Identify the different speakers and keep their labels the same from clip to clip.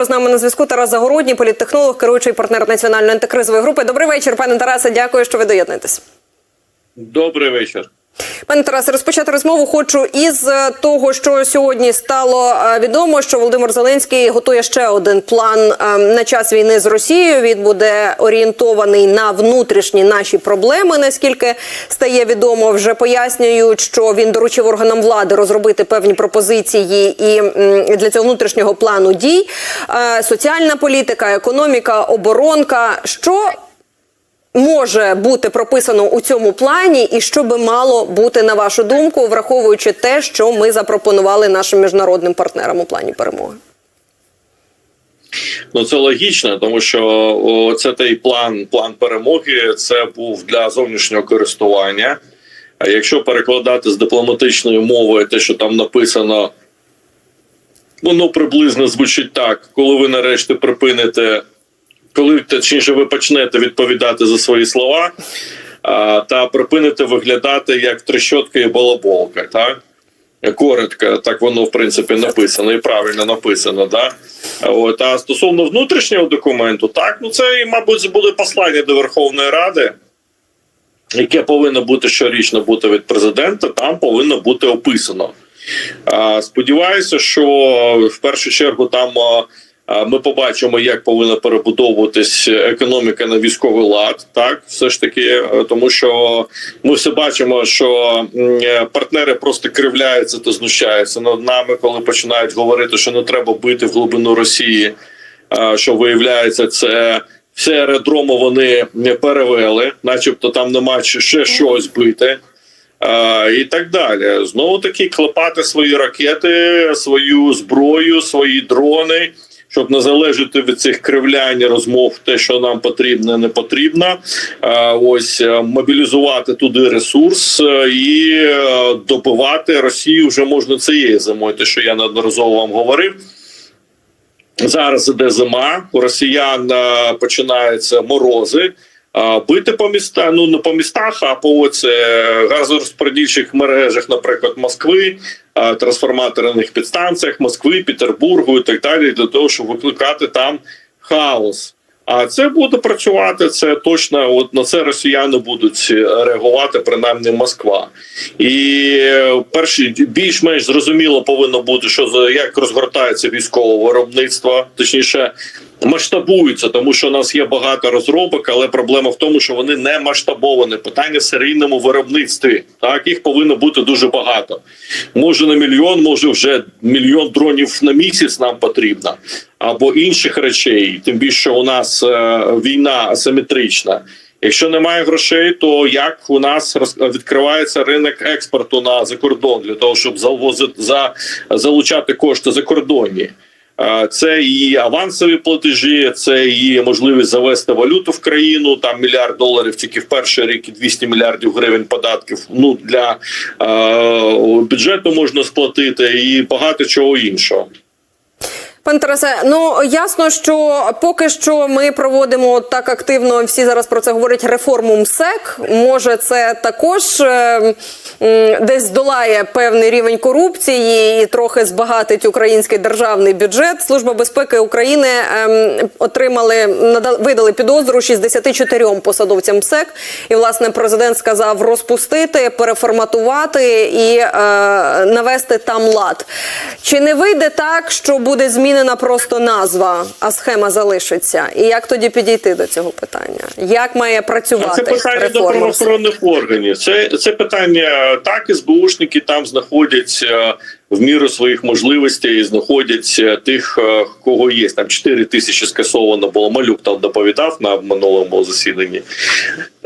Speaker 1: З нами на зв'язку Тарас Загородній, політтехнолог, керуючий партнер національної антикризової групи. Добрий вечір, пане Тарасе. Дякую, що ви доєднаєтесь.
Speaker 2: Добрий вечір.
Speaker 1: Пане Тарасе, розпочати розмову хочу із е, того, що сьогодні стало е, відомо, що Володимир Зеленський готує ще один план е, на час війни з Росією. Він буде орієнтований на внутрішні наші проблеми. Наскільки стає відомо, вже пояснюють, що він доручив органам влади розробити певні пропозиції і для цього внутрішнього плану дій. Соціальна політика, економіка, оборонка. Що може бути прописано у цьому плані, і що би мало бути на вашу думку, враховуючи те, що ми запропонували нашим міжнародним партнерам у плані перемоги?
Speaker 2: Ну це логічно, тому що це той план, план перемоги. Це був для зовнішнього користування. А якщо перекладати з дипломатичної мови, те, що там написано, воно приблизно звучить так: коли ви нарешті припините, коли точніше ви почнете відповідати за свої слова, а, та припините виглядати як трещотка і балаболка, так? Коротко, так воно в принципі написано і правильно написано. Да? От, а стосовно внутрішнього документу, так ну це, мабуть, буде послання до Верховної Ради, яке повинно бути щорічно бути від президента, там повинно бути описано. А, Сподіваюся, що в першу чергу там ми побачимо, як повинна перебудовуватись економіка на військовий лад. Так, все ж таки, е, тому що ми все бачимо, що е, партнери просто кривляються та знущаються над нами, коли починають говорити, що не треба бити в глибину Росії. Що виявляється, це всі аеродроми вони не перевели, начебто там нема ще щось бити. І так далі. Знову таки клепати свої ракети, свою зброю, свої дрони, щоб не залежати від цих кривлянь розмов, те, що нам потрібно, не потрібно. Ось е, мобілізувати туди ресурс е, і е, добивати Росію вже можна цієї зимою. Те, що я неодноразово вам говорив. Зараз іде зима, у росіян е, починаються морози. Бити по містах, ну не по містах, а по оце газорозподільчих мережах, наприклад, Москви, трансформаторних підстанціях Москви, Петербургу і так далі, для того, щоб викликати там хаос. А це буде працювати. Це точно от на це росіяни будуть реагувати, принаймні Москва. І е, перші більш-менш зрозуміло повинно бути, що як розгортається військове виробництво, точніше масштабується, тому що у нас є багато розробок, але проблема в тому, що вони не масштабовані. Питання в серійному виробництві. Так їх повинно бути дуже багато. Може на мільйон, може вже мільйон дронів на місяць нам потрібно, або інших речей. Тим більше у нас е, війна асиметрична. Якщо немає грошей, то як у нас відкривається ринок експорту на закордон для того, щоб завозити за залучати кошти закордонні? Це і авансові платежі, це і можливість завести валюту в країну. Там мільярд доларів тільки в перший рік і 200 мільярдів гривень податків. Ну для е, бюджету можна сплатити і багато чого іншого.
Speaker 1: Пане Тарасе, ну ясно, що поки що ми проводимо так активно. Всі зараз про це говорять. Реформу МСЕК. Може, це також е, десь здолає певний рівень корупції і трохи збагатить український державний бюджет. Служба безпеки України ем, отримали нада- видали підозру 64 посадовцям МСЕК. І власне президент сказав розпустити, переформатувати і е, навести там лад. Чи не вийде так, що буде змінена просто назва, а схема залишиться? І як тоді підійти до цього питання? Як має
Speaker 2: А
Speaker 1: працювати
Speaker 2: Це питання до
Speaker 1: реформа?
Speaker 2: правоохоронних органів. Це це питання так, СБУшники там знаходяться в міру своїх можливостей, знаходять е, тих, е, кого є. Там 4 тисячі скасовано було. Малюк там доповідав на минулому засіданні.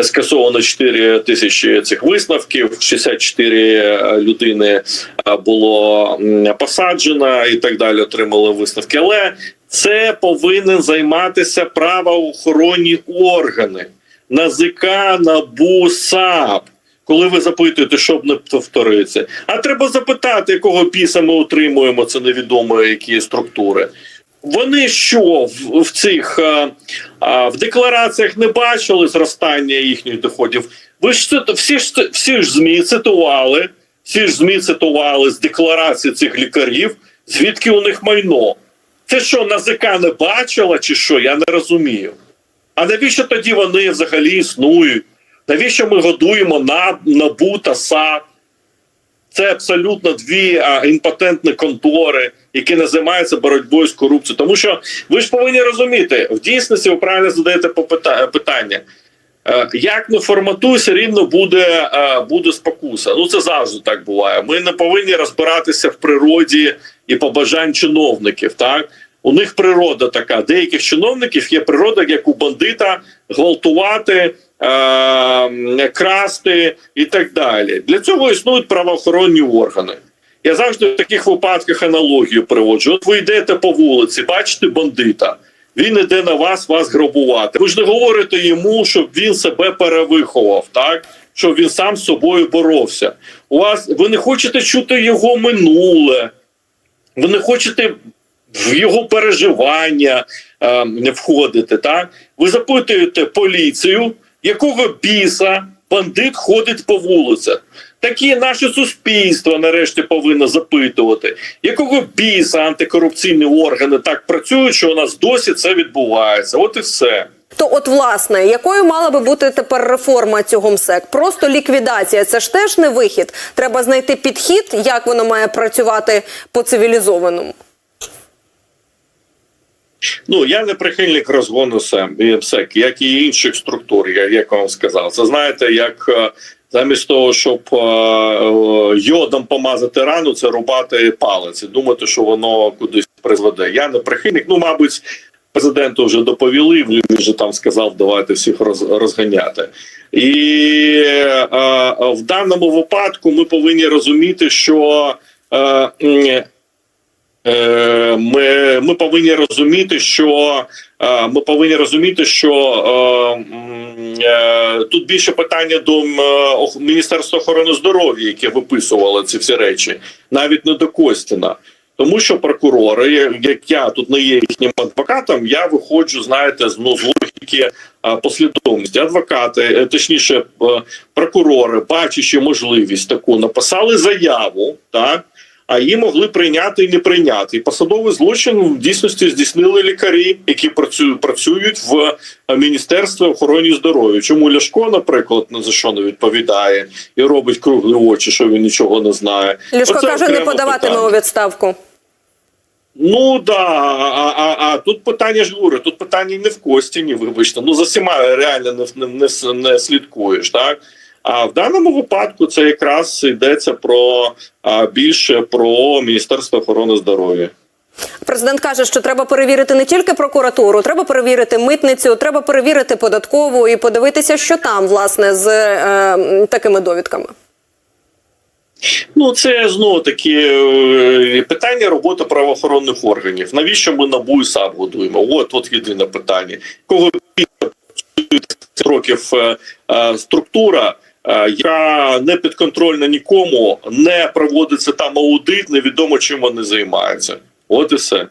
Speaker 2: Скасовано 4 тисячі цих висновків, 64 людини е, було посаджено і так далі. Отримали висновки. Але це повинен займатися правоохоронні органи. НАЗК, НАБУ, САП. Коли ви запитуєте, щоб не повториться. А треба запитати, якого біса ми отримуємо це невідомо які структури. Вони що в, в цих а, а, в деклараціях не бачили зростання їхніх доходів? Ви ж це всі ж всі ж змі цитували, всі ж змі цитували з декларації цих лікарів, звідки у них майно. Це що, НАЗК не бачила, чи що? Я не розумію. А навіщо тоді вони взагалі існують? Навіщо ми годуємо на НАБУ та САП? Це абсолютно дві а, імпотентні контори, які не займаються боротьбою з корупцією. Тому що ви ж повинні розуміти, в дійсності ви правильно задаєте питання. Е, Як не форматуй, все рівно буде, е, буде спокуса. Ну це завжди так буває. Ми не повинні розбиратися в природі і побажань чиновників. Так у них природа така. Деяких чиновників є природа, як у бандита, гвалтувати, е, красти і так далі. Для цього існують правоохоронні органи. Я завжди в таких випадках аналогію приводжу. От ви йдете по вулиці, бачите бандита. Він іде на вас, вас грабувати. Ви ж не говорите йому, щоб він себе перевиховав, так щоб він сам з собою боровся. У вас ви не хочете чути його минуле, ви не хочете в його переживання е, не входити. Так ви запитуєте поліцію, якого біса бандит ходить по вулицях. Такі наше суспільство нарешті повинно запитувати, якого біса антикорупційні органи так працюють, що у нас досі це відбувається. От і все.
Speaker 1: То, от, власне, якою мала би бути тепер реформа цього МСЕК? Просто ліквідація. Це ж теж не вихід. Треба знайти підхід, як воно має працювати по цивілізованому.
Speaker 2: Ну я не прихильник розгону СЕМ як і інших структур, я як вам сказав. Це знаєте, як е, замість того, щоб е, е, йодом помазати рану, це рубати палець і думати, що воно кудись призведе. Я не прихильник. Ну, мабуть, президенту вже доповіли. Він вже там сказав, давайте всіх розганяти. І е, в даному випадку ми повинні розуміти, що. Е, Ми, ми повинні розуміти, що е, ми повинні розуміти, що е, е, тут більше питання до е, Міністерства охорони здоров'я, яке виписувало ці всі речі, навіть не до Костіна. Тому що прокурори, як я тут не є їхнім адвокатом, я виходжу, знаєте, з ну, з логіки послідовності. Адвокати, е, точніше, е, прокурори, бачачи можливість таку, написали заяву, так а її могли прийняти і не прийняти. І посадовий злочин в дійсності здійснили лікарі, які працюють працюють в е, міністерстві охорони здоров'я. Чому Ляшко, наприклад, за що не відповідає і робить круглі очі, що він нічого не знає.
Speaker 1: Ляшко
Speaker 2: Оце
Speaker 1: каже, не подаватиме у відставку.
Speaker 2: Ну да, а, а, а тут питання ж говорю, тут питання не в Костіні, вибачте. Ну за всіма реально не, не, не, не слідкуєш, так? А в даному випадку це якраз йдеться про більше про Міністерство охорони здоров'я.
Speaker 1: Президент каже, що треба перевірити не тільки прокуратуру, треба перевірити митницю, треба перевірити податкову і подивитися, що там власне з е, такими довідками.
Speaker 2: Ну, це знову таки е, питання роботи правоохоронних органів. Навіщо ми НАБУ і САП годуємо? От от єдине питання. Кого років е, е, структура, яка не підконтрольна нікому, не проводиться там аудит, невідомо чим вони займаються. От і все.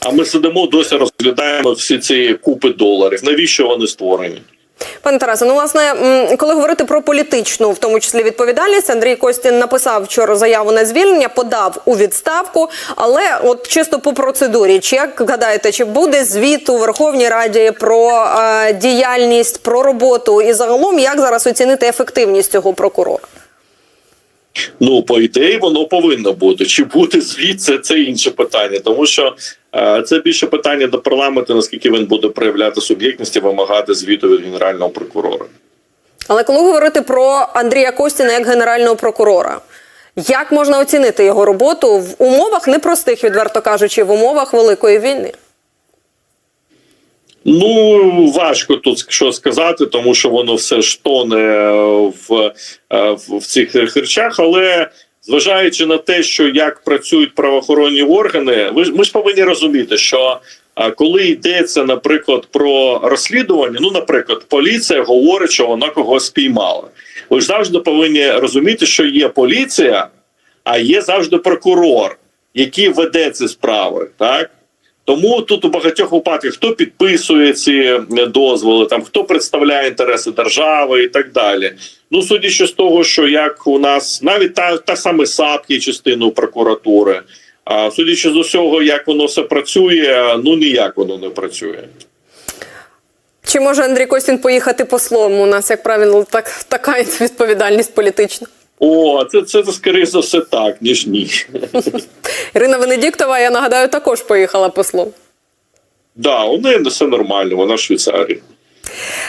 Speaker 2: А ми сидимо досі розглядаємо всі ці купи доларів. Навіщо вони створені?
Speaker 1: Пане Тарасе, ну власне, коли говорити про політичну, в тому числі відповідальність, Андрій Костін написав вчора заяву на звільнення, подав у відставку. Але от чисто по процедурі, чи як гадаєте, чи буде звіт у Верховній Раді про е, діяльність, про роботу і загалом як зараз оцінити ефективність цього прокурора?
Speaker 2: Ну, по ідеї, воно повинно бути. Чи буде звіт, це, це інше питання, тому що це більше питання до парламенту, наскільки він буде проявляти суб'єктність і вимагати звіту від генерального прокурора.
Speaker 1: Але коли говорити про Андрія Костіна як генерального прокурора, як можна оцінити його роботу в умовах непростих, відверто кажучи, в умовах великої війни?
Speaker 2: Ну важко тут що сказати, тому що воно все ж тоне в, е, в цих речах. Але зважаючи на те, що як працюють правоохоронні органи, ви ж- ми ж повинні розуміти, що е, коли йдеться, наприклад, про розслідування, ну, наприклад, поліція говорить, що вона когось спіймала. Ви ж завжди повинні розуміти, що є поліція, а є завжди прокурор, який веде ці справи, так. Тому тут у багатьох випадках хто підписує ці е, дозволи, там хто представляє інтереси держави і так далі. Ну, судячи з того, що як у нас навіть та, та саме САП є частиною прокуратури, А судячи з усього, як воно все працює, ну ніяк воно не працює.
Speaker 1: Чи може Андрій Костін поїхати послом? У нас, як правило, так така відповідальність політична.
Speaker 2: О, це, це, це скоріше за все так, ніж ні.
Speaker 1: Ірина Венедіктова, я нагадаю, також поїхала послом.
Speaker 2: Да, у неї все нормально, вона в Швейцарії.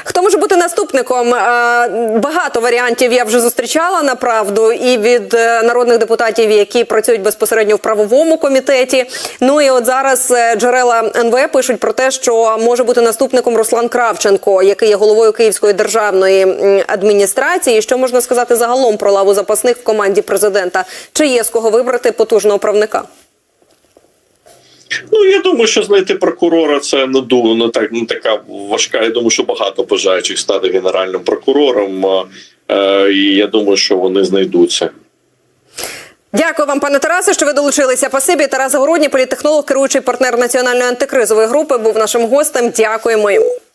Speaker 1: Хто може бути наступником? Е, Багато варіантів я вже зустрічала на правду і від е, народних депутатів, які працюють безпосередньо в правовому комітеті. Ну і от зараз е, джерела НВ пишуть про те, що може бути наступником Руслан Кравченко, який є головою Київської державної адміністрації. Що можна сказати загалом про лаву запасних в команді президента? Чи є з кого вибрати потужного правника?
Speaker 2: Ну я думаю, що знайти прокурора це не ду не так не така важка. Я думаю, що багато бажаючих стати генеральним прокурором. Е, і я думаю, що вони знайдуться.
Speaker 1: Дякую вам, пане Тарасе, що ви долучилися. Пасибі Тарас Городній, політтехнолог, керуючий партнер національної антикризової групи, був нашим гостем. Дякуємо йому.